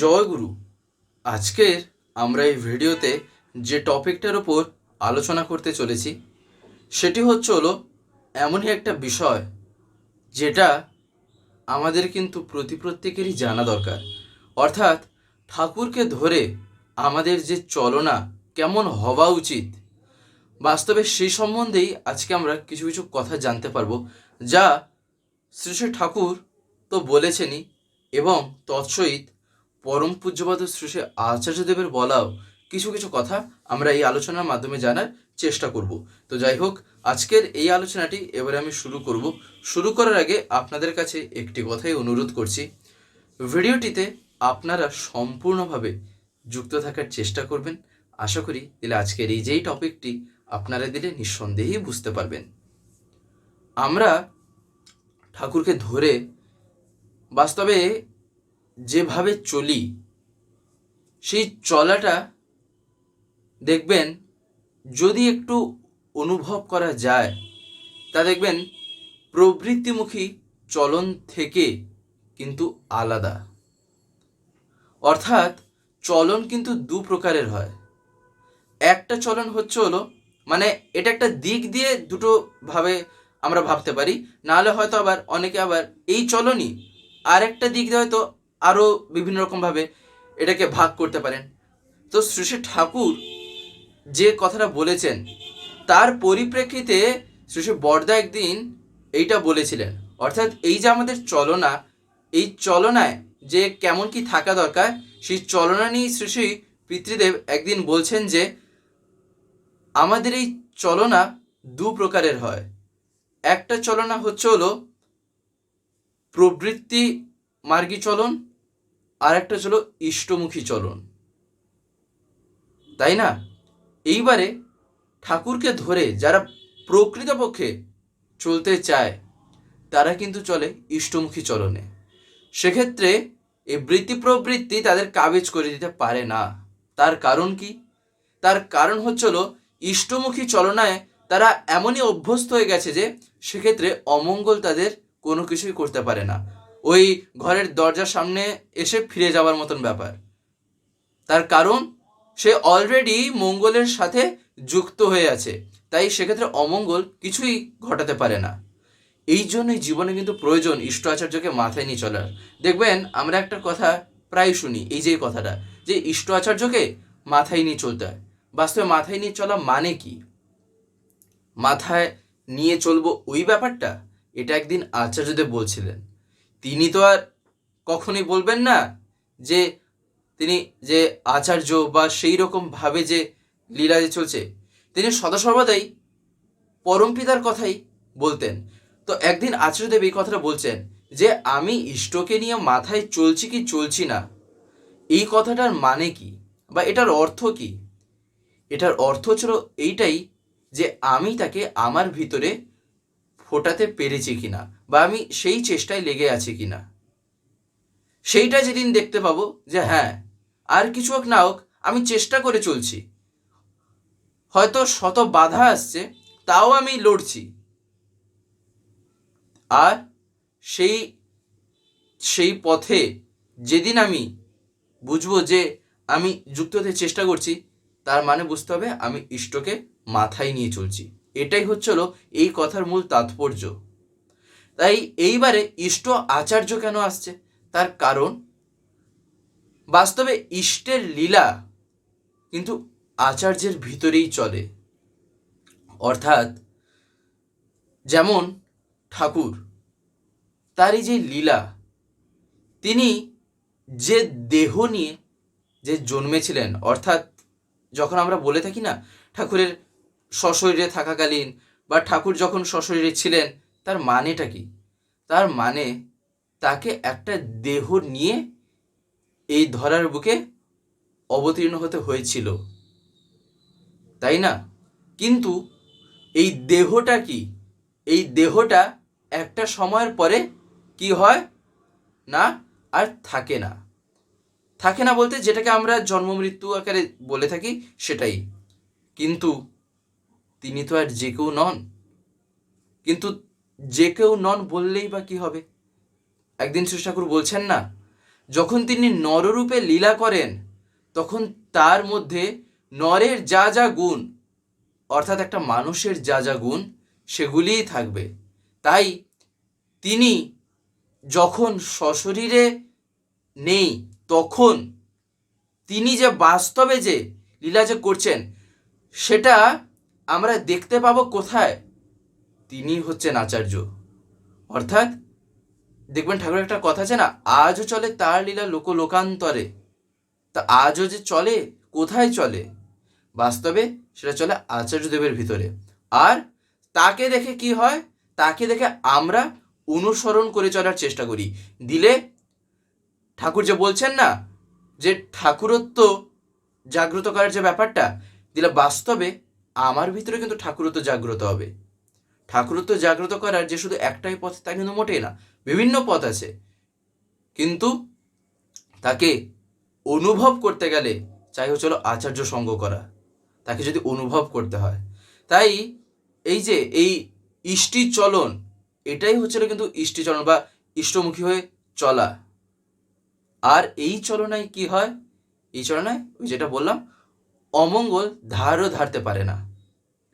জয় গুরু। আজকের আমরা এই ভিডিওতে যে টপিকটার ওপর আলোচনা করতে চলেছি, সেটি হচ্ছে হলো এমনই একটা বিষয় যেটা আমাদের কিন্তু প্রতি প্রত্যেকেরই জানা দরকার। অর্থাৎ ঠাকুরকে ধরে আমাদের যে চলনা কেমন হওয়া উচিত, বাস্তবে সেই সম্বন্ধেই আজকে আমরা কিছু কিছু কথা জানতে পারব, যা শ্রী শ্রী ঠাকুর তো বলেছেনই এবং তৎসহিত পরম পূজ্যপাদ শ্রী শ্রী আচার্যদেবের বলাও কিছু কিছু কথা আমরা এই আলোচনার মাধ্যমে জানার চেষ্টা করব। তো যাই হোক, আজকের এই আলোচনাটি এবারে আমি শুরু করব। শুরু করার আগে আপনাদের কাছে একটি কথাই অনুরোধ করছি। ভিডিওটিতে আপনারা সম্পূর্ণভাবে যুক্ত থাকার চেষ্টা করবেন। আশা করি দিলে আজকের এই যেই টপিকটি আপনারা দিলে নিঃসন্দেহেই বুঝতে পারবেন। আমরা ঠাকুরকে ধরে বাস্তবে যেভাবে চলি, সেই চলাটা দেখবেন যদি একটু অনুভব করা যায়, তা দেখবেন প্রবৃত্তিমুখী চলন থেকে কিন্তু আলাদা। অর্থাৎ চলন কিন্তু দু প্রকারের হয়। একটা চলন হচ্ছে হলো মানে এটা একটা দিক দিয়ে দুটো ভাবে আমরা ভাবতে পারি, নাহলে হয়তো আবার অনেকে আবার এই চলনই আর একটা দিক দিয়ে হয়তো আরও বিভিন্ন রকমভাবে এটাকে ভাগ করতে পারেন। তো শ্রী ঠাকুর যে কথাটা বলেছেন, তার পরিপ্রেক্ষিতে শ্রী বর্দা একদিন এইটা বলেছিলেন। অর্থাৎ এই যে আমাদের চলনা, এই চলনায় যে কেমন কি থাকা দরকার, সেই চলনা নিয়ে শ্রী পিতৃদেব একদিন বলছেন যে, আমাদের এই চলনা দু প্রকারের হয়। একটা চলনা হচ্ছে হলো প্রবৃত্তি মার্গী চলন আর একটা ছিল ইষ্টমুখী চলন। তাই না? এইবারে ঠাকুরকে ধরে যারা প্রকৃতপক্ষে চলতে চায়, তারা কিন্তু চলে ইষ্টমুখী চলনে। সেক্ষেত্রে এই বৃত্তি প্রবৃত্তি তাদের কাবেজ করে দিতে পারে না। তার কারণ কি? তার কারণ হচ্ছিল ইষ্টমুখী চলনায় তারা এমনই অভ্যস্ত হয়ে গেছে যে সেক্ষেত্রে অমঙ্গল তাদের কোনো কিছুই করতে পারে না। ওই ঘরের দরজার সামনে এসে ফিরে যাওয়ার মতন ব্যাপার। তার কারণ, সে অলরেডি মঙ্গলের সাথে যুক্ত হয়ে আছে, তাই সেক্ষেত্রে অমঙ্গল কিছুই ঘটাতে পারে না। এই জন্যই জীবনে কিন্তু প্রয়োজন ইষ্ট আচার্যকে মাথায় নিয়ে চলার। দেখবেন, আমরা একটা কথা প্রায় শুনি, এই যে কথাটা, যে ইষ্ট আচার্যকে মাথায় নিয়ে চলতে হয়। বাস্তবে মাথায় নিয়ে চলা মানে কি? মাথায় নিয়ে চলবো ওই ব্যাপারটা? এটা একদিন আচার্যদেব বলছিলেন। তিনি তো আর কখনোই বলবেন না যে তিনি যে আচার্য বা সেই রকম ভাবে যে লীলা যে চলছে, তিনি সদা সর্বদাই পরম পিতার কথাই বলতেন। তো একদিন আচার্যদেব এই কথাটা বলছেন যে, আমি ইষ্টকে নিয়ে মাথায় চলছি কি চলছি না? এই কথাটার মানে কি? বা এটার অর্থ কি? এটার অর্থ ছিল এইটাই যে, আমি তাকে আমার ভিতরে ফোটাতে পেরেছি কিনা। বা আমি সেই চেষ্টায় লেগে আছি কিনা? সেইটা যেদিন দেখতে পাবো যে হ্যাঁ আর কিছু হোক না হোক, আমি চেষ্টা করে চলছি। হয়তো শত বাধা আসছে, তাও আমি লড়ছি। আর সেই সেই পথে যেদিন আমি বুঝব যে আমি যুক্ত হতে চেষ্টা করছি, তার মানে বুঝতে হবে আমি ইষ্টকে মাথায় নিয়ে চলছি। এটাই হচ্ছে হলো এই কথার মূল তাৎপর্য। তাই এইবারে ইষ্ট আচার্য কেন আসছে? তার কারণ, বাস্তবে ইষ্টের লীলা কিন্তু আচার্যের ভিতরেই চলে। অর্থাৎ, যেমন ঠাকুর তার যে লীলা, তিনি যে দেহ নিয়ে যে জন্মেছিলেন, অর্থাৎ যখন আমরা বলে থাকি না, ঠাকুরের সশরীরে থাকাকালীন বা ঠাকুর যখন সশরীরে ছিলেন তার মানেটা কি? তার মানে তাকে একটা দেহ নিয়ে এই ধরার বুকে অবতীর্ণ হতে হয়েছিল। তাই না? কিন্তু এই দেহটা কি? এই দেহটা একটা সময়ের পরে কি হয়? না, আর থাকে না। থাকে না বলতে যেটাকে আমরা জন্ম মৃত্যু আকারে বলে থাকি সেটাই। কিন্তু তিনি তো আর যে কেউ নন। কিন্তু যে কেউ নন বললেই বা কি হবে? একদিন শ্রী ঠাকুর বলছেন না, যখন তিনি নররূপে লীলা করেন, তখন তার মধ্যে নরের যা যা গুণ, অর্থাৎ একটা মানুষের যা যা গুণ, সেগুলিই থাকবে। তাই তিনি যখন সশরীরে নেই, তখন তিনি যে বাস্তবে যে লীলা যে করছেন, সেটা আমরা দেখতে পাবো কোথায়? তিনি হচ্ছেন আচার্য। অর্থাৎ, দেখবেন ঠাকুরের একটা কথা আছে না, আজও চলে তার লীলা লোক লোকান্তরে তা আজও যে চলে, কোথায় চলে? বাস্তবে সেটা চলে আচার্যদেবের ভিতরে। আর তাকে দেখে কি হয়? তাকে দেখে আমরা অনুসরণ করে চলার চেষ্টা করি। দিলে ঠাকুর যে বলছেন না, যে ঠাকুরত্ব জাগ্রত করার যে ব্যাপারটা, দিলে বাস্তবে আমার ভিতরে কিন্তু ঠাকুরত্ব জাগ্রত হবে। ঠাকুরত্ব জাগ্রত করার যে শুধু একটাই পথ, তা কিন্তু মোটেই না। বিভিন্ন পথ আছে। কিন্তু তাকে অনুভব করতে গেলে চাই হচ্ছিল আচার্য সঙ্গ করা। তাকে যদি অনুভব করতে হয়। তাই এই যে এই ইষ্টি চলন, এটাই হচ্ছিল কিন্তু ইষ্টি চলন বা ইষ্টমুখী হয়ে চলা। আর এই চলনায় কি হয়? এই চলনায় ওই যেটা বললাম, অমঙ্গল ধারও ধারতে পারে না।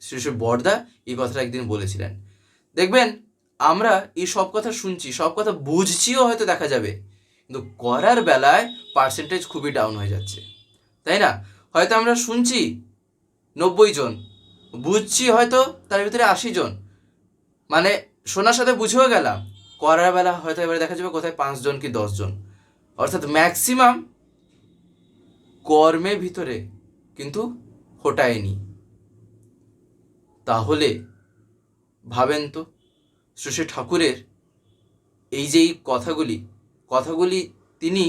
শ্রী বরদা এই কথাটা একদিন বলেছিলেন। দেখবেন, আমরা এই সব কথা শুনছি, সব কথা বুঝছিও হয়তো দেখা যাবে, কিন্তু করার বেলায় পার্সেন্টেজ খুবই ডাউন হয়ে যাচ্ছে। তাই না? হয়তো আমরা শুনছি নব্বই জন, বুঝছি হয়তো তার ভিতরে আশি জন। মানে শোনার সাথে বুঝেও গেলাম, করার বেলা হয়তো এবারে দেখা যাবে কোথায় পাঁচজন কি দশজন অর্থাৎ ম্যাক্সিমাম কর্মের ভিতরে কিন্তু ফোটায়নি তাহলে ভাবেন তো শ্রী ঠাকুরের এই যে এই কথাগুলি কথাগুলি তিনি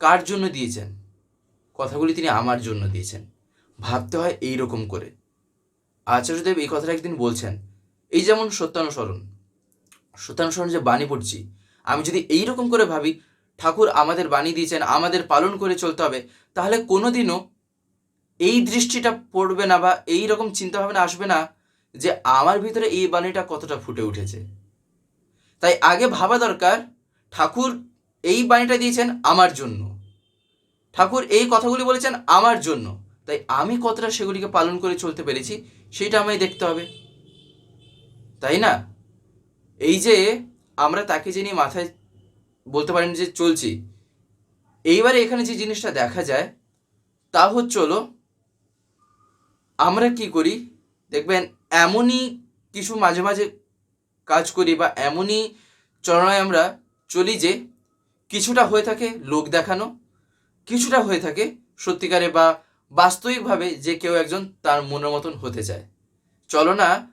কার জন্য দিয়েছেন? কথাগুলি তিনি আমার জন্য দিয়েছেন। ভাবতে হয় এই রকম করে। আচার্যদেব এই কথাটা একদিন বলছেন, এই যেমন সত্যানুসরণ সত্যানুসরণ যে বাণী পড়ছি, আমি যদি এই রকম করে ভাবি, ঠাকুর আমাদের বাণী দিয়েছেন, আমাদের পালন করে চলতে হবে, তাহলে কোনোদিনও এই দৃষ্টিটা পড়বে না বা এই রকম চিন্তাভাবনা আসবে না যে আমার ভিতরে এই বাণীটা কতটা ফুটে উঠেছে। তাই আগে ভাবা দরকার, ঠাকুর এই বাণীটা দিয়েছেন আমার জন্য। ঠাকুর এই কথাগুলি বলেছেন আমার জন্য। তাই আমি কতটা সেগুলিকে পালন করে চলতে পেরেছি, সেটা আমায় দেখতে হবে। তাই না? এই যে আমরা তাকে যে নিয়ে মাথায় বলতে পারেন যে চলছি, এইবারে এখানে যে জিনিসটা দেখা যায়, তা হচ্ছে হলো, আমরা কি করি? দেখবেন এমনই কিছু মাঝে মাঝে কাজ করি বা এমনই চরণায় আমরা চলি যে কিছুটা হয়ে থাকে লোক দেখানো, কিছুটা হয়ে থাকে সত্যিকারে বা বাস্তবিকভাবে যে কেউ একজন তার মনের মতন হতে চায়। চলো না,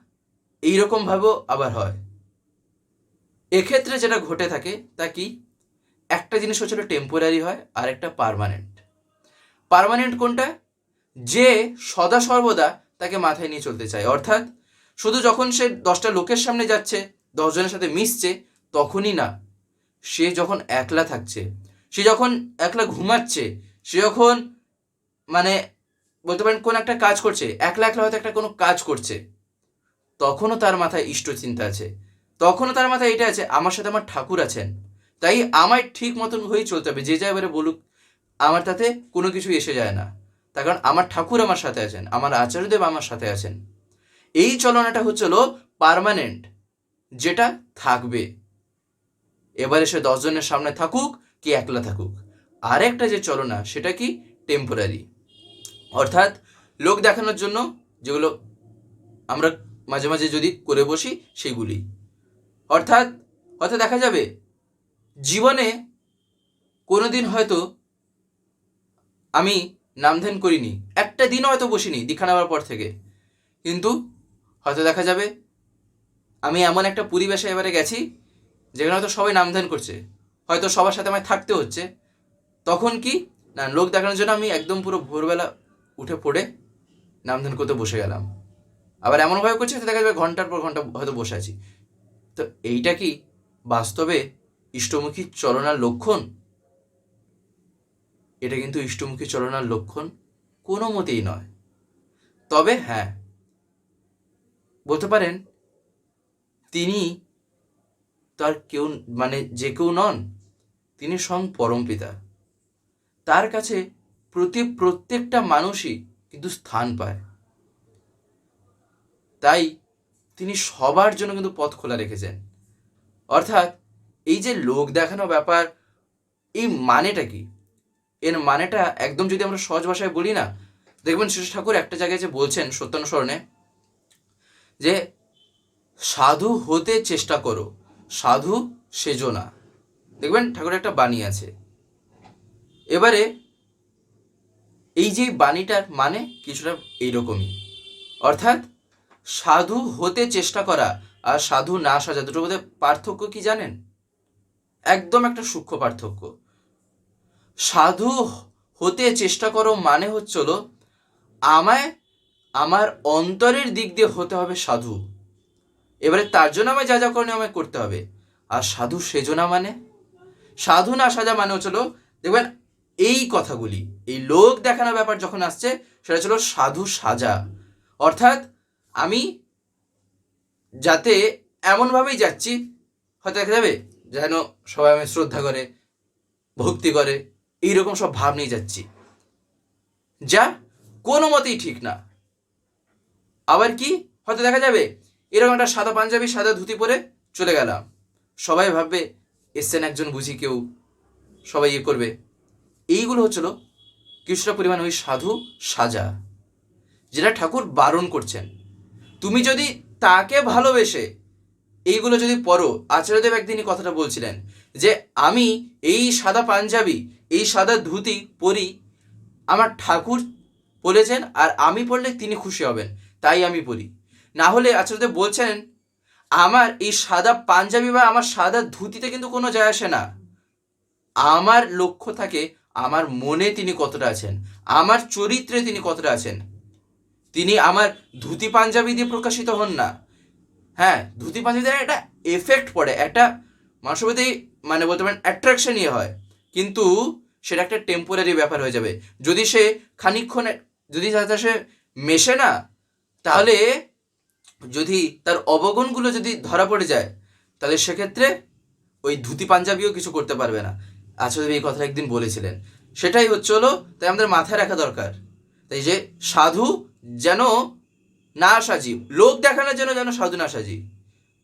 এইরকমভাবেও আবার হয়। এক্ষেত্রে যেটা ঘটে থাকে তা কি? একটা জিনিস হচ্ছিল টেম্পোরারি হয় আর একটা পারমানেন্ট পারমানেন্ট কোনটা? যে সদা সর্বদা তাকে মাথায় নিয়ে চলতে চায়। অর্থাৎ শুধু যখন সে দশটা লোকের সামনে যাচ্ছে, দশজনের সাথে মিশছে, তখনই না, সে যখন একলা থাকছে, সে যখন একলা ঘুমাচ্ছে, সে যখন মানে বলতে পারেন কোন একটা কাজ করছে, একলা একলা হয়তো একটা কোনো কাজ করছে, তখনও তার মাথায় ইষ্ট চিন্তা আছে। তখনও তার মাথায় এটা আছে, আমার সাথে আমার ঠাকুর আছেন। তাই আমায় ঠিক মতন হয়েই চলতে হবে, যে যা এবারে বলুক, আমার তাতে কোনো কিছু এসে যায় না। তার কারণ আমার ঠাকুর আমার সাথে আছেন, আমার আচার্যদেব আমার সাথে আছেন। এই চলনাটা হচ্ছিল পারমানেন্ট যেটা থাকবে। এবারে সে দশজনের সামনে থাকুক, কি একলা থাকুক। আরেকটা যে চলনা, সেটা কি? টেম্পোরারি অর্থাৎ লোক দেখানোর জন্য যেগুলো আমরা মাঝে মাঝে যদি করে বসি, সেগুলি। অর্থাৎ, হয়তো দেখা যাবে, জীবনে কোনো দিন হয়তো আমি নাম ধ্যান করিনি। একটা দিনও হয়তো বসিনি দীক্ষা নেওয়ার পর থেকে। কিন্তু হয়তো দেখা যাবে, আমি এমন একটা পরিবেশে এবারে গেছি, যেখানে হয়তো সবাই নাম ধ্যান করছে। হয়তো সবার সাথে আমায় থাকতে হচ্ছে। তখন কি? না, লোক দেখানোর জন্য আমি একদম পুরো ভোরবেলা উঠে পড়ে নাম ধ্যান করতে বসে গেলাম। আবার এমনভাবে করছে দেখা যাবে ঘণ্টার পর ঘণ্টা হয়তো বসে আছি। তো এইটা কি বাস্তবে ইষ্টমুখী চলনার লক্ষণ? এটা কিন্তু ইষ্টমুখী চলনার লক্ষণ কোনো মতেই নয়। তবে হ্যাঁ বলতে পারেন তিনি তার কেউ মানে যে কেউ নন, তিনি স্বয়ং পরমপিতা তার কাছে প্রতি, প্রত্যেকটা মানুষই কিন্তু স্থান পায়। তাই তিনি সবার জন্য কিন্তু পথ খোলা রেখেছেন। অর্থাৎ এই যে লোক দেখানো ব্যাপার, এই মানেটা কি? এর মানেটা একদম যদি আমরা সহজ ভাষায় বলি না, দেখবেন শ্রী ঠাকুর একটা জায়গায় যে বলছেন সত্যানুসরণে যে, সাধু হতে চেষ্টা করো, সাধু সেজো না। দেখবেন ঠাকুর একটা বাণী আছে। এবারে এই যে বাণীটার মানে কিছুটা এইরকমই। অর্থাৎ, সাধু হতে চেষ্টা করা আর সাধু না সাজা দুটোর মধ্যে পার্থক্য কি জানেন? একদম একটা সূক্ষ্ম পার্থক্য। সাধু হতে চেষ্টা করো মানে হচ্ছিল আমায়, আমার অন্তরের দিক দিয়ে হতে হবে সাধু। এবারে তার জন্য আমায় যা যা করণীয় আমায় করতে হবে। আর সাধু সেজনা মানে। সাধু না সাজা মানে হচ্ছিল দেখবেন এই কথাগুলি, এই লোক দেখানো ব্যাপার যখন আসছে, সেটা ছিল সাধু সাজা। অর্থাৎ আমি যাতে এমনভাবেই যাচ্ছি, হয়তো দেখা যাবে যেন সবাই আমি শ্রদ্ধা করে, ভক্তি করে এইরকম সব ভাব নিয়ে যাচ্ছি। যা কোনো মতেই ঠিক না। আবার কি? হয়তো দেখা যাবে, এরকম একটা সাদা পাঞ্জাবি, সাদা ধুতি পরে চলে গেলাম। সবাই ভাববে, এসছেন একজন বুঝি কেউ। সবাই ইয়ে করবে। এইগুলো হচ্ছিল কিছুটা পরিমাণ ওই সাধু সাজা, যেটা ঠাকুর বারণ করছেন। তুমি যদি তাকে ভালোবেসে এইগুলো যদি পড়ো, আচার্যদেব একদিনই কথাটা বলছিলেন যে আমি এই সাদা পাঞ্জাবি, এই সাদা ধুতি পরি। আমার ঠাকুর বলেছেন, আর আমি পড়লে তিনি খুশি হবেন। তাই আমি পড়ি না হলে আচার্যদেব বলছেন, আমার এই সাদা পাঞ্জাবি বা আমার সাদা ধুতিতে কিন্তু কোনো যায় আসে না। আমার লক্ষ্য থাকে, আমার মনে তিনি কতটা আছেন। আমার চরিত্রে তিনি কতটা আছেন। তিনি আমার ধুতি পাঞ্জাবি দিয়ে প্রকাশিত হন না। হ্যাঁ ধুতি পাঞ্জাবি একটা এফেক্ট পড়ে। একটা, মানুষের মানে বলতে পারেন অ্যাট্রাকশন ইয়ে হয়, কিন্তু সেটা একটা টেম্পোরারি ব্যাপার হয়ে যাবে। যদি সে খানিক্ষণে যদি তাতে সে মেশে না, তাহলে যদি তার অবগুণগুলো যদি ধরা পড়ে যায়, তাহলে সেক্ষেত্রে ওই ধুতি পাঞ্জাবিও কিছু করতে পারবে না। আচার্য এই কথা একদিন বলেছিলেন। সেটাই হচ্ছে হলো, তাই আমাদের মাথায় রাখা দরকার। তাই যে সাধু যেন না সাজি, লোক দেখানোর জন্য যেন সাধু না সাজি,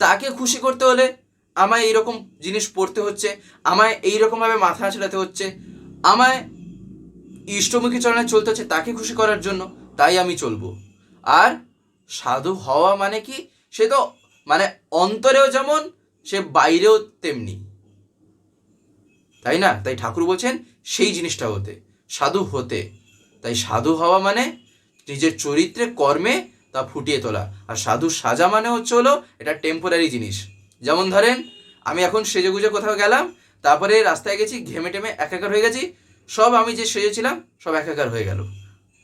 তাকে খুশি করতে হলে আমায় এইরকম জিনিস পড়তে হচ্ছে, আমায় এইরকমভাবে মাথা আঁচড়াতে হচ্ছে, আমায় ইষ্টমুখী চরণে চলতে হচ্ছে তাকে খুশি করার জন্য, তাই আমি চলবো। আর সাধু হওয়া মানে কি? সে তো মানে অন্তরেও যেমন, সে বাইরেও তেমনি। তাই না? তাই ঠাকুর বলছেন, সেই জিনিসটা হতে, সাধু হতে। তাই সাধু হওয়া মানে নিজের চরিত্রে কর্মে তা ফুটিয়ে তোলা। আর সাধু সাজা মানে হচ্ছে হলো, এটা টেম্পোরারি জিনিস। যেমন ধরেন, আমি এখন সেজে গুজে কোথাও গেলাম, তারপরে রাস্তায় গেছি, ঘেমে টেমে একাকার হয়ে গেছি, সব আমি যে সেজেছিলাম, সব একাকার হয়ে গেল।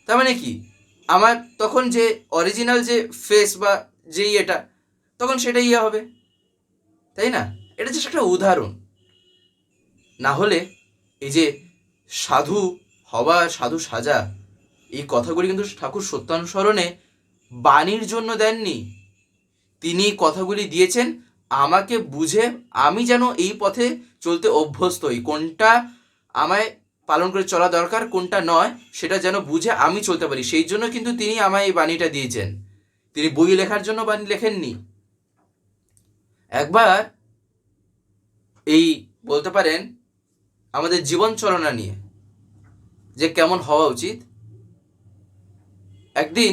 তার মানে কি? আমার তখন যে অরিজিনাল যে ফেস বা যেই এটা, তখন সেটাই ইয়ে হবে। তাই না? এটা জাস্ট একটা উদাহরণ। না হলে এই যে সাধু হওয়া, সাধু সাজা, এই কথাগুলি কিন্তু ঠাকুর সত্যানুসরণে বাণীর জন্য দেননি। তিনি কথাগুলি দিয়েছেন আমাকে বুঝে আমি যেন এই পথে চলতে অভ্যস্ত হই কোনটা আমায় পালন করে চলা দরকার, কোনটা নয়, সেটা যেন বুঝে আমি চলতে পারি। সেই জন্য কিন্তু তিনি আমায় এই বাণীটা দিয়েছেন। তিনি বই লেখার জন্য বাণী লেখেননি। একবার এই বলতে পারেন, আমাদের জীবন চলনা নিয়ে যে কেমন হওয়া উচিত। একদিন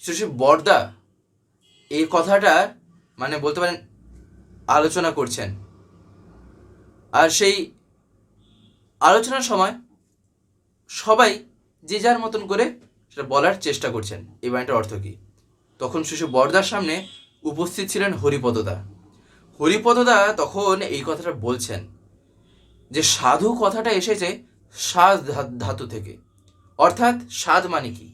শ্রী বর্দা এই কথাটার মানে বলতে পারেন, আলোচনা করছেন। আর সেই আলোচনার সময় সবাই যে যার মতন করে সেটা বলার চেষ্টা করছেন, এই বাণীটার অর্থ কী? তখন শিশু বর্দার সামনে উপস্থিত ছিলেন হরিপদদা। হরিপদদা তখন এই কথাটা বলছেন যে, সাধু কথাটা এসেছে সাধ ধাতু থেকে। অর্থাৎ স্বাদ মানে কি?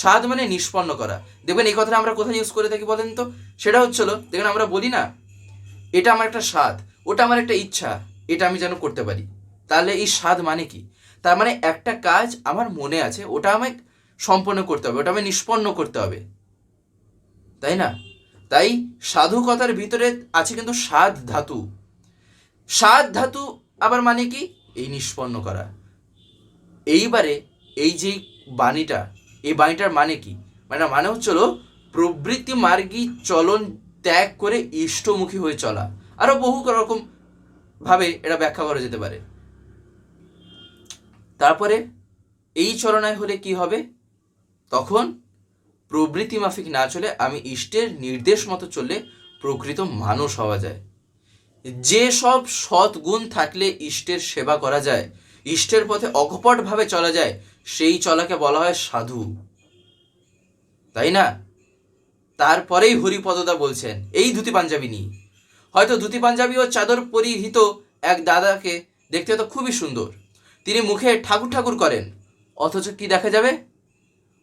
স্বাদ মানে নিষ্পন্ন করা। দেখবেন এই কথাটা আমরা কোথায় ইউজ করে থাকি বলেন তো? সেটা হচ্ছিল দেখবেন আমরা বলি না, এটা আমার একটা স্বাদ, ওটা আমার একটা ইচ্ছা, এটা আমি যেন করতে পারি। তাহলে এই স্বাদ মানে কি? তার মানে একটা কাজ আমার মনে আছে, ওটা আমায় সম্পন্ন করতে হবে, ওটা আমি নিষ্পন্ন করতে হবে। তাই না? তাই সাধু কথার ভিতরে আছে কিন্তু স্বাদ ধাতু। স্বাদ ধাতু আবার মানে কি? এই নিষ্পন্ন করা। এইবারে এই যে বাণীটা এই বাণীটার মানে কি? মানে মানে হচ্ছে হলো প্রবৃত্তি মার্গী চলন ত্যাগ করে ইষ্টমুখী হয়ে চলা। আরও বহু রকম ভাবে এটা ব্যাখ্যা করা যেতে পারে। তারপরে এই চলনায় হলে কি হবে? তখন প্রবৃত্তি মাফিক না চলে আমি ইষ্টের নির্দেশ মতো চললে প্রকৃত মানুষ হওয়া যায়। যে সব সৎ গুণ থাকলে ইষ্টের সেবা করা যায়, ইষ্টের পথে অকপটভাবে চলা যায় সেই চলাকে বলা হয় সাধু। তাই না? তারপরেই হরিপদদা বলছেন, এই ধুতি পাঞ্জাবি নিয়ে। হয়তো ধুতি পাঞ্জাবি ও চাদর পরিহিত এক দাদাকে দেখতে তো খুবই সুন্দর। তিনি মুখে ঠাকুর ঠাকুর করেন, অথচ কি দেখা যাবে?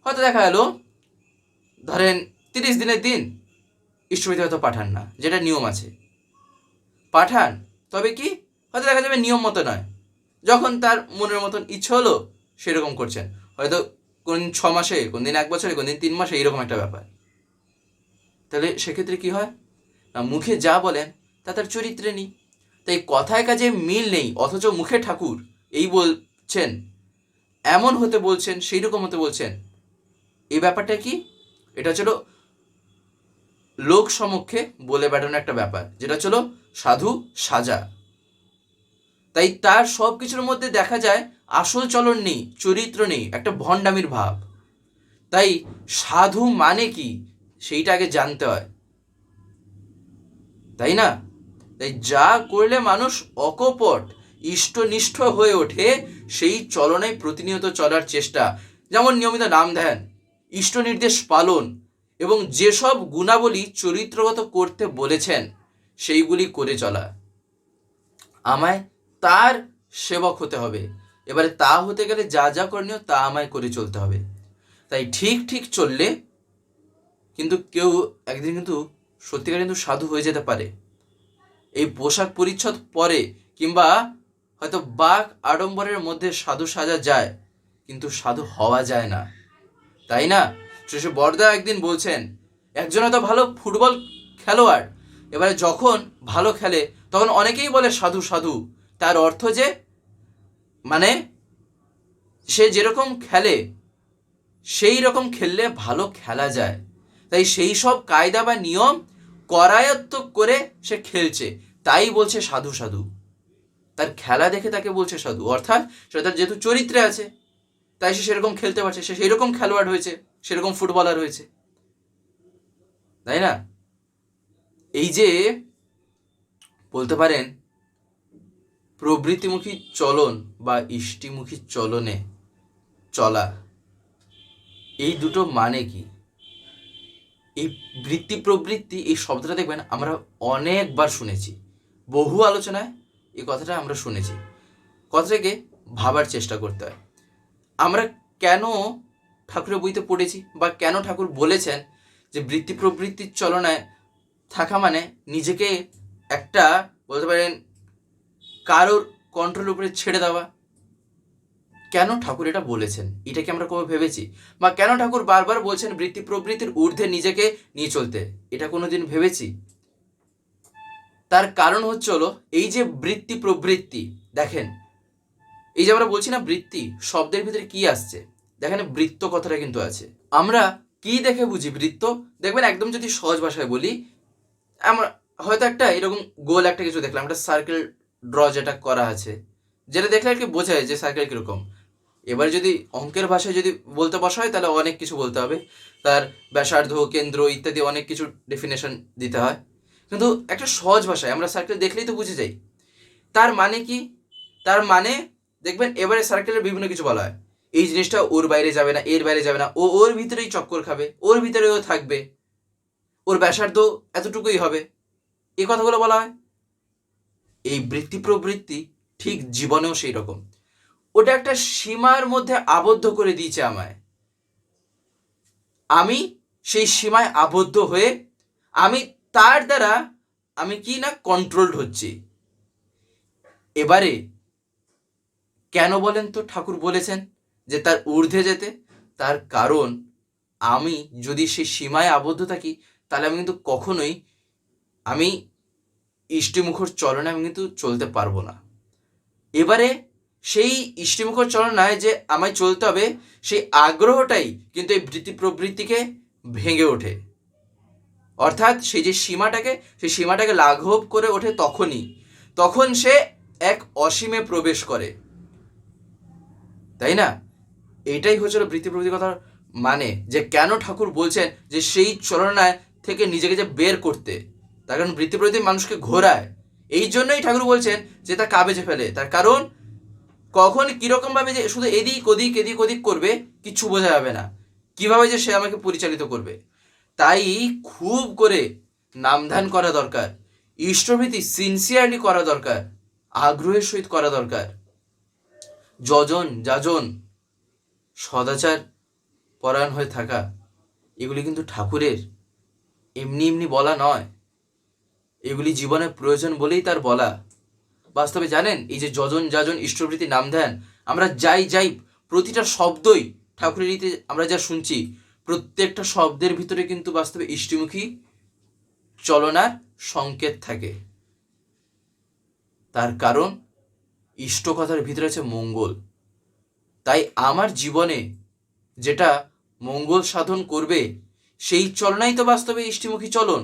হয়তো দেখা গেল, ধরেন তিরিশ দিনের দিন ইষ্টমিতে হয়তো পাঠান না, যেটা নিয়ম আছে। পাঠান, তবে কি? হয়তো দেখা যাবে নিয়ম মতো নয়। যখন তার মনের মতন ইচ্ছে হলো সেরকম করছেন। হয়তো কোন ছ মাসে, কোন দিন এক বছরে, কোন দিন তিন মাসে এইরকম একটা ব্যাপার। তাহলে সেক্ষেত্রে কি হয়? না, মুখে যা বলেন, তা তার চরিত্রে নেই। তাই কথায় কাজে মিল নেই, অথচ মুখে ঠাকুর, এই বলছেন, এমন হতে বলছেন সেই রকম হতে বলছেন। এই ব্যাপারটা কি? এটা ছিল লোক সমক্ষে বলে বেড়ানো একটা ব্যাপার, যেটা ছিল সাধু সাজা। তাই তার সব কিছুর মধ্যে দেখা যায় আসল চলন নেই, চরিত্র নেই, একটা ভণ্ডামির ভাব। তাই সাধু মানে কি সেইটা আগে জানতে হয়। তাই না? তাই যা করলে মানুষ অকপট, ইষ্টনিষ্ঠ হয়ে ওঠে, সেই চলনে প্রতিনিয়ত চলার চেষ্টা। যেমন নিয়মিত নাম ধ্যান ইষ্ট নির্দেশ পালন এবং যেসব গুণাবলী চরিত্রগত করতে বলেছেন, সেইগুলি করে চলা। আমায় তার সেবক হতে হবে। এবারে তা হতে গেলে যা যা করণীয় তা আমায় করে চলতে হবে। তাই ঠিক ঠিক চললে কিন্তু কেউ একদিন কিন্তু সত্যিকার কিন্তু সাধু হয়ে যেতে পারে। এই পোশাক পরিচ্ছদ পরে কিংবা হয়তো বাঘ আড়ম্বরের মধ্যে সাধু সাজা যায়, কিন্তু সাধু হওয়া যায় না। তাই না? শেষে বরদা একদিন বলছেন একজন হয়তো ভালো ফুটবল খেলোয়াড়। এবারে যখন ভালো খেলে, তখন অনেকেই বলে সাধু সাধু। তার অর্থ যে মানে সে যেরকম খেলে, সেই রকম খেললে ভালো খেলা যায়। তাই সেই সব কায়দা বা নিয়ম করায়ত্ত করে সে খেলছে। তাই বলছে সাধু সাধু। তার খেলা দেখে তাকে বলছে সাধু। অর্থাৎ সে তার যেহেতু চরিত্রে আছে, তাই সে সেরকম খেলতে পারছে। সে সেরকম খেলোয়াড় হয়েছে, সেরকম ফুটবলার হয়েছে। তাই না? এই যে বলতে পারেন প্রবৃত্তিমুখী চলন বা ইষ্টিমুখী চলনে চলা, এই দুটো মানে কি? এই বৃত্তি প্রবৃত্তি, এই শব্দটা দেখবেন আমরা অনেকবার শুনেছি, বহু আলোচনায় এই কথাটা আমরা শুনেছি। কথাটাকে ভাবার চেষ্টা করতে হয়। আমরা কেন ঠাকুরের বইতে পড়েছি বা কেন ঠাকুর বলেছেন যে বৃত্তি প্রবৃত্তির চলনায় থাকা মানে নিজেকে একটা বলতে পারেন কারোর কন্ট্রোল উপরে ছেড়ে দেওয়া। কেন ঠাকুর এটা বলেছেন? এটা কি আমরা কবে ভেবেছি? বা কেন ঠাকুর বারবার বলছেন বৃত্তি প্রবৃত্তির ঊর্ধ্বে নিজেকে নিয়ে চলতে? এটা কোনোদিন ভেবেছি? তার কারণ হচ্ছে হলো, এই যে বৃত্তি প্রবৃত্তি, দেখেন, এই যে আমরা বলছি না বৃত্তি, শব্দের ভিতরে কি আসছে? দেখেন বৃত্ত কথাটা কিন্তু আছে। আমরা কি দেখে বুঝি বৃত্ত? দেখবেন একদম যদি সহজ ভাষায় বলি, আমরা হয়তো একটা এরকম গোল একটা কিছু দেখলাম, একটা সার্কেল ড্র যেটা করা আছে, যেটা দেখলে আর কি বোঝায় যে সার্কেল কীরকম। এবার যদি অঙ্কের ভাষায় যদি বলতে বসা হয়, তাহলে অনেক কিছু বলতে হবে। তার ব্যাসার্ধ, কেন্দ্র ইত্যাদি অনেক কিছু ডেফিনেশন দিতে হয়। কিন্তু একটা সহজ ভাষায় আমরা সার্কেল দেখলেই তো বুঝে যাই। তার মানে কি? তার মানে দেখবেন এবারে সার্কেলের বিভিন্ন কিছু বলা হয়। এই জিনিসটা ওর বাইরে যাবে না, এর বাইরে যাবে না। ও ওর ভিতরেই চক্কর খাবে, ওর ভিতরেও থাকবে। ওর ব্যাসার্ধ এতটুকুই হবে। এই কথাগুলো বলা হয়। এই বৃত্তি প্রবৃত্তি ঠিক জীবনেও সেই রকম ওটা একটা সীমার মধ্যে আবদ্ধ করে দিয়েছে আমায়। আমি সেই সীমায় আবদ্ধ হয়ে আমি তার দ্বারা আমি কি না কন্ট্রোলড হচ্ছি। এবারে কেন বলেন তো ঠাকুর বলেছেন যে তার ঊর্ধ্বে যেতে? তার কারণ আমি যদি সেই সীমায় আবদ্ধ থাকি, তাহলে আমি কিন্তু কখনোই আমি ইষ্টিমুখর চলনে আমি কিন্তু চলতে পারব না। এবারে সেই ইষ্টিমুখর চলনায় যে আমায় চলতে হবে, সেই আগ্রহটাই কিন্তু এই বৃত্তি প্রবৃত্তিকে ভেঙে ওঠে। অর্থাৎ সেই যে সীমাটাকে, সেই সীমাটাকে লাঘব করে ওঠে তখনই, তখন সে এক অসীমে প্রবেশ করে। তাই না? এইটাই হচ্ছিল বৃত্তি প্রবৃত্তি কথার মানে যে কেন ঠাকুর বলছেন যে সেই চলনায় থেকে নিজেকে যে বের করতে। তার কারণ বৃত্তি প্রবৃত্তি মানুষকে ঘোরায়। এই জন্যই ঠাকুর বলছেন যে তা কাবেজে ফেলে। তার কারণ, কখন কীরকম ভাবে যে শুধু এদিক ওদিক এদিক ওদিক করবে কিচ্ছু বোঝা যাবে না। কীভাবে যে সে আমাকে পরিচালিত করবে। তাই খুব করে নামধান করা দরকার। ইষ্টভীতি সিনসিয়ারলি করা দরকার। আগ্রহের সহিত করা দরকার। যজন যাজন, সদাচার, পরায়ণ হয়ে থাকা, এগুলি কিন্তু ঠাকুরের। এমনি এমনি বলা নয়। এগুলি জীবনে প্রয়োজন বলেই তার বলা। বাস্তবে জানেন, এই যে যজন যাজন ইষ্টভৃতি নাম ধ্যান, আমরা যাই যাই প্রতিটা শব্দই ঠাকুরের রীতি আমরা যা শুনছি, প্রত্যেকটা শব্দের ভিতরে কিন্তু বাস্তবে ইষ্টিমুখী চলনার সংকেত থাকে। তার কারণ ইষ্ট কথার ভিতরে আছে মঙ্গল। তাই আমার জীবনে যেটা মঙ্গল সাধন করবে, সেই চলনাই তো বাস্তবে ইষ্টিমুখী চলন।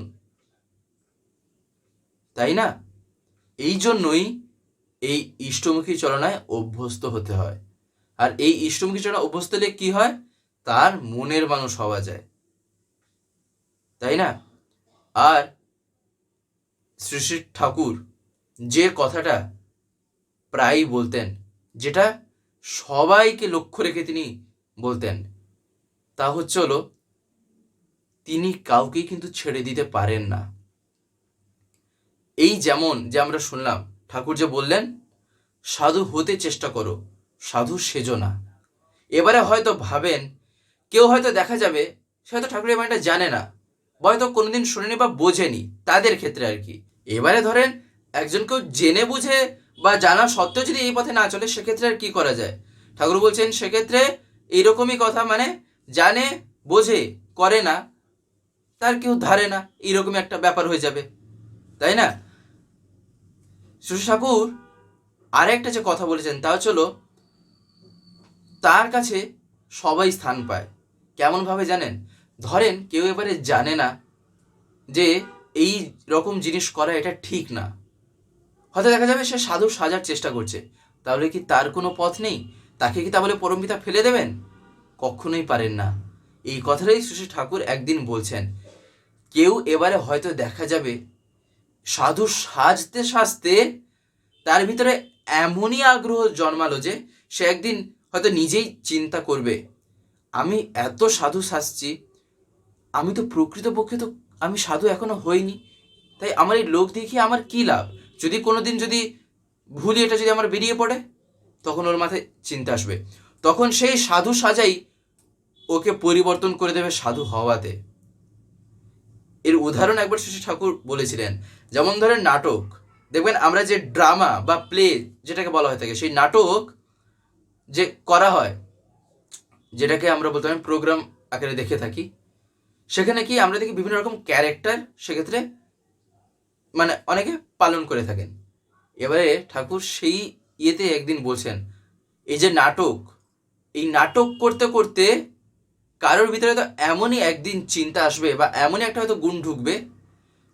তাই না? এই জন্যই এই ইষ্টমুখী চলনায় অভ্যস্ত হতে হয়। আর এই ইষ্টমুখী চলনা অভ্যস্ত হলে কি হয়? তার মনের মানুষ হওয়া যায়। তাই না? আর শ্রী শ্রী ঠাকুর যে কথাটা প্রায়ই বলতেন, যেটা সবাইকে লক্ষ্য রেখে তিনি বলতেন, তা হচ্ছে হলো, তিনি কাউকেই কিন্তু ছেড়ে দিতে পারেন না। এই যেমন যে আমরা শুনলাম, ঠাকুর যে বললেন, সাধু হতে চেষ্টা করো, সাধু সেজো না। এবারে হয়তো ভাবেন, কেউ হয়তো দেখা যাবে, সে হয়তো ঠাকুরের বাণীটা জানে না, বা হয়তো কোনোদিন শোনেনি বা বোঝেনি, তাদের ক্ষেত্রে আর কি। এবারে ধরেন, একজন কেউ জেনে বুঝে বা জানা সত্ত্বেও যদি এই পথে না চলে, সেক্ষেত্রে আর কি করা যায়? ঠাকুর বলছেন, সেক্ষেত্রে এইরকমই কথা মানে জানে, বোঝে, করে না, তার কেউ ধারে না, এইরকমই একটা ব্যাপার হয়ে যাবে। তাই না? সুশী ঠাকুর, আরেকটা যে কথা বলেছেন, তা হচ্ছিল তার কাছে সবাই স্থান পায়। কেমনভাবে জানেন? ধরেন কেউ এবারে জানে না যে এই রকম জিনিস করা এটা ঠিক না। হয়তো দেখা যাবে সে সাধু সাজার চেষ্টা করছে। তাহলে কি তার কোনো পথ নেই? তাকে কি তাহলে পরমপিতা ফেলে দেবেন? কখনোই পারেন না। এই কথাটাই সুশী ঠাকুর একদিন বলছেন। কেউ এবারে হয়তো দেখা যাবে সাধু সাজতে সাজতে তার ভিতরে এমনই আগ্রহ জন্মালো যে সে একদিন হয়তো নিজেই চিন্তা করবে, আমি এত সাধু সাজছি, আমি তো প্রকৃতপক্ষে তো, আমি সাধু এখনও হইনি, তাই আমার এই লোক দেখিয়ে আমার কী লাভ? যদি কোনোদিন যদি ভুলি এটা যদি আমার বেরিয়ে পড়ে, তখন ওর মাথায় চিন্তা আসবে। তখন সেই সাধু সাজাই ওকে পরিবর্তন করে দেবে সাধু হওয়াতে। এর উদাহরণ একবার শশী ঠাকুর বলেছিলেন যেমন ধরেন নাটক, দেখবেন আমরা যে ড্রামা বা প্লে যেটাকে বলা হয়ে থাকে, সেই নাটক যে করা হয়, যেটাকে আমরা বলতে পারি প্রোগ্রাম আকারে দেখে থাকি, সেখানে কি আমরা দেখি বিভিন্ন রকম ক্যারেক্টার সেক্ষেত্রে মানে অনেকে পালন করে থাকেন। এবারে ঠাকুর সেই ইয়েতে একদিন বলছেন, এই যে নাটক, এই নাটক করতে করতে কারোর ভিতরে তো এমনই একদিন চিন্তা আসবে বা এমনই একটা হয়তো গুণ ঢুকবে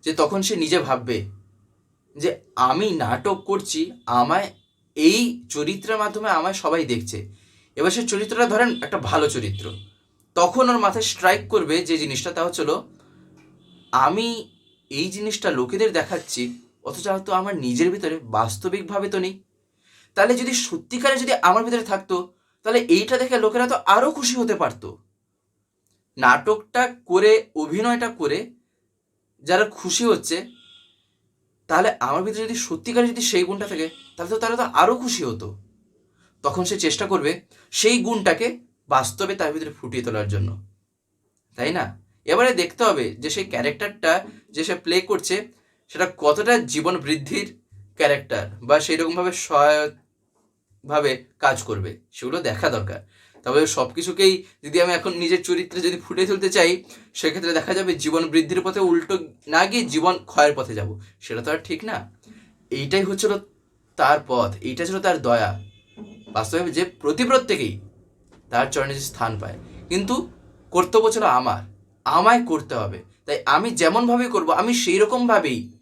যে তখন সে নিজে ভাববে যে আমি নাটক করছি, আমায় এই চরিত্রের মাধ্যমে আমায় সবাই দেখছে। এবার সে চরিত্রটা ধরেন একটা ভালো চরিত্র। তখন ওর মাথায় স্ট্রাইক করবে যে জিনিসটা, তা হচ্ছিল আমি এই জিনিসটা লোকেদের দেখাচ্ছি, অথচ হয়তো আমার নিজের ভিতরে বাস্তবিকভাবে তো নেই। তাহলে যদি সত্যিকারে যদি আমার ভিতরে থাকতো, তাহলে এইটা দেখে লোকেরা তো আরও খুশি হতে পারতো। নাটকটা করে, অভিনয়টা করে যারা খুশি হচ্ছে, তাহলে আমার ভিতরে যদি সত্যিকারে যদি সেই গুণটা থাকে, তাহলে তো তারা তো আরও খুশি হতো। তখন সে চেষ্টা করবে সেই গুণটাকে বাস্তবে তার ভিতরে ফুটিয়ে তোলার জন্য। তাই না? এবারে দেখতে হবে যে সেই ক্যারেক্টারটা যে সে প্লে করছে, সেটা কতটা জীবন বৃদ্ধির ক্যারেক্টার বা সেই রকমভাবে সহায়কভাবে কাজ করবে, সেগুলো দেখা দরকার। তবে সব কিছুকেই যদি আমি এখন নিজের চরিত্রে যদি ফুটিয়ে তুলতে চাই, সেক্ষেত্রে দেখা যাবে জীবন বৃদ্ধির পথে উল্টো না গিয়ে জীবন ক্ষয়ের পথে যাব। সেটা তো আর ঠিক না। এইটাই হচ্ছিল তার পথ, এইটা ছিল তার দয়া। বাস্তবে যে প্রতি প্রত্যেকেই তার চরণে যে স্থান পায়। কিন্তু কর্তব্য ছিল আমার, আমায় করতে হবে। তাই আমি যেমনভাবে করব, আমি সেই রকমভাবেই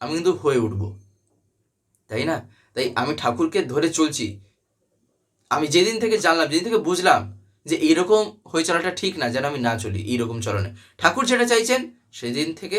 আমি কিন্তু হয়ে উঠব। তাই না? তাই আমি ঠাকুরকে ধরে চলছি। আমি যেদিন থেকে জানলাম, যেদিন থেকে বুঝলাম যে এরকম হয়ে চলাটা ঠিক না, যেন আমি না চলি, এইরকম চলনে। ঠাকুর যেটা চাইছেন, সেদিন থেকে